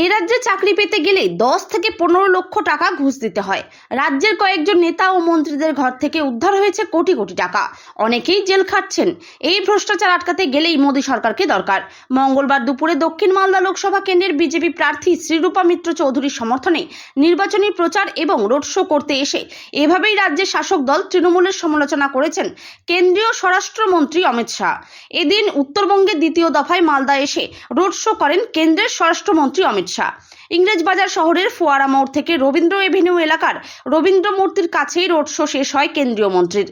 এই রাজ্যে চাকরি পেতে গেলে দশ থেকে পনেরো লক্ষ টাকা ঘুষ দিতে হয়। রাজ্যের কয়েকজন নেতা ও মন্ত্রীদের ঘর থেকে উদ্ধার হয়েছে কোটি কোটি টাকা। অনেকেই জেল খাটছেন। এই ভ্রষ্টাচার আটকাতে গেলেই মোদী সরকারকে দরকার। মঙ্গলবার দুপুরে দক্ষিণ মালদা লোকসভা কেন্দ্রের বিজেপি প্রার্থী শ্রীরূপা মিত্র চৌধুরীর সমর্থনে নির্বাচনী প্রচার এবং রোড শো করতে এসে এভাবেই রাজ্যের শাসক দল তৃণমূলের সমালোচনা করেছেন কেন্দ্রীয় স্বরাষ্ট্রমন্ত্রী অমিত শাহ। এদিন উত্তরবঙ্গের দ্বিতীয় দফায় মালদা এসে রোড শো করেন কেন্দ্রের স্বরাষ্ট্রমন্ত্রী অমিত শাহ ইংরেজবাজার শহরের ফোয়ারা মোড় থেকে রবীন্দ্র এভিনিউ এলাকার রবীন্দ্র মূর্তির কাছেই রোড শো শেষ হয় কেন্দ্রীয় মন্ত্রীর।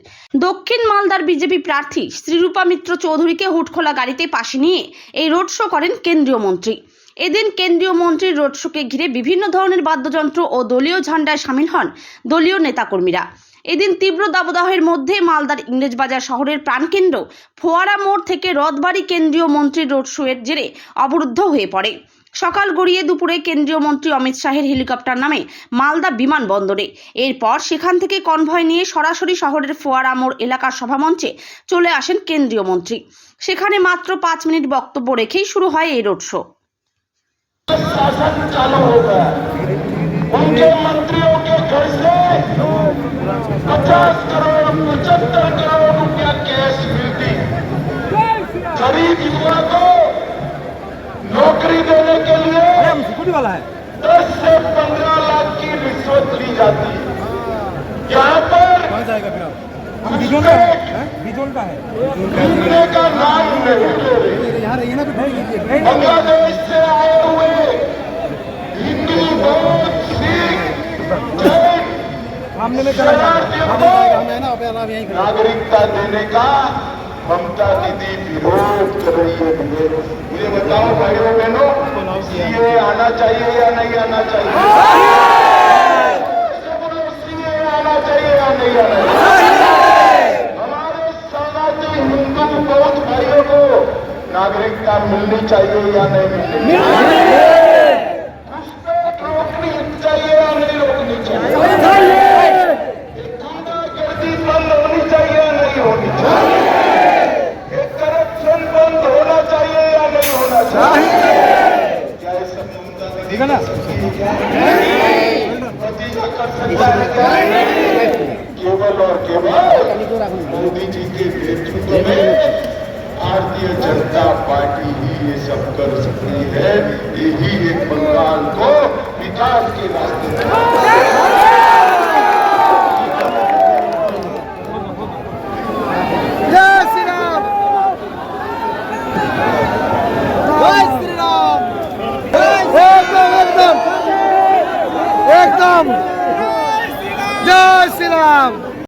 দক্ষিণ মালদার বিজেপি প্রার্থী শ্রীরূপা মিত্র চৌধুরীকে হুটখোলা গাড়িতে পাশে নিয়ে এই রোড শো করেন কেন্দ্রীয় মন্ত্রী। এদিন কেন্দ্রীয় মন্ত্রীর রোড শোকে ঘিরে বিভিন্ন ধরনের বাদ্যযন্ত্র ও দলীয় ঝান্ডায় সামিল হন দলীয় নেতাকর্মীরা। এদিন তীব্র দাবদাহের মধ্যে মালদার ইংরেজবাজার শহরের প্রাণকেন্দ্র ফোয়ারা মোড় থেকে রথবাড়ি কেন্দ্রীয় মন্ত্রী রোড শোয়ের জেরে অবরুদ্ধ হয়ে পড়ে। সকাল গড়িয়ে দুপুরে কেন্দ্রীয় মন্ত্রী অমিত শাহের হেলিকপ্টার নামে মালদা বিমানবন্দরে। এরপর সেখান থেকে কনভয় নিয়ে সরাসরি শহরের ফোয়ারা মোড় এলাকার সভামঞ্চে চলে আসেন কেন্দ্রীয় মন্ত্রী। সেখানে মাত্র পাঁচ মিনিট বক্তব্য রেখেই শুরু হয় এই রোড শো। उनके मंत्रियों के घर से पचास करोड़ पचहत्तर करोड़ रुपया कैश मिलती। गरीब युवा को नौकरी देने के लिए है दस से पंद्रह लाख की रिश्वत ली जाती। है यहाँ पर का है हैं? है नाम नहीं। ले रहे तो बांग्लादेश से आए हुए सामने में चला जाएगा। नागरिकता देने का ममता दीदी विरोध कर रही है मुझे बताओ भाइयों, बहनों, सीए आना चाहिए या नहीं आना चाहिए? आना चाहिए या नहीं आना चाहिए हमारे समाजी हिंदू बौद्ध भाइयों को नागरिकता मिलनी चाहिए या नहीं मिलनी? ठीक है ना? केवल और केवल मोदी जी के नेतृत्व में भारतीय जनता पार्टी ही ये सब कर सकती है। यही एक बंगाल को विकास के रास्ते में রাম জয় শ্রীরাম।